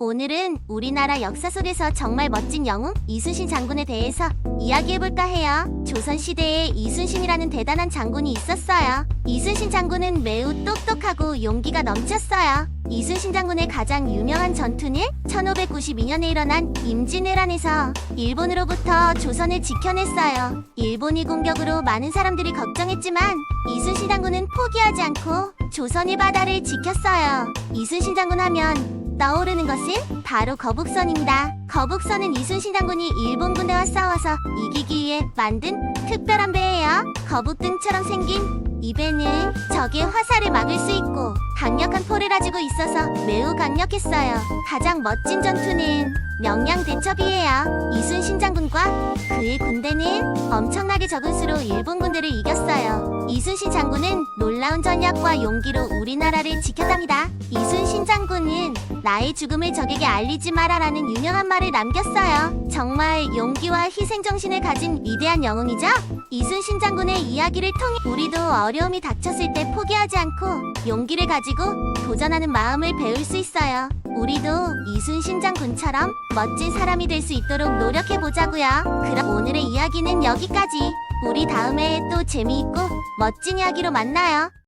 오늘은 우리나라 역사 속에서 정말 멋진 영웅 이순신 장군에 대해서 이야기해볼까 해요. 조선시대에 이순신이라는 대단한 장군이 있었어요. 이순신 장군은 매우 똑똑하고 용기가 넘쳤어요. 이순신 장군의 가장 유명한 전투는 1592년에 일어난 임진왜란에서 일본으로부터 조선을 지켜냈어요. 일본이 공격으로 많은 사람들이 걱정했지만 이순신 장군은 포기하지 않고 조선의 바다를 지켰어요. 이순신 장군 하면 떠오르는 것은 바로 거북선입니다. 거북선은 이순신 장군이 일본 군대와 싸워서 이기기 위해 만든 특별한 배예요. 거북등처럼 생긴 이 배는 적의 화살을 막을 수 있고 강력한 포를 가지고 있어서 매우 강력했어요. 가장 멋진 전투는 명량 대첩이에요. 이순신 장군과 그의 군대는 엄청나게 적은 수로 일본 군대를 이겼어요. 이순신 장군은 놀라운 전략과 용기로 우리나라를 지켰답니다. 이순신 장군은 나의 죽음을 적에게 알리지 마라라는 유명한 말을 남겼어요. 정말 용기와 희생 정신을 가진 위대한 영웅이죠. 이순신 장군의 이야기를 통해 우리도 어려움이 닥쳤을 때 포기하지 않고 용기를 가지고 도전하는 마음을 배울 수 있어요. 우리도 이순신 장군처럼 멋진 사람이 될 수 있도록 노력해 보자고요. 그럼 오늘의 이야기는 여기까지. 우리 다음에 또 재미있고 멋진 이야기로 만나요.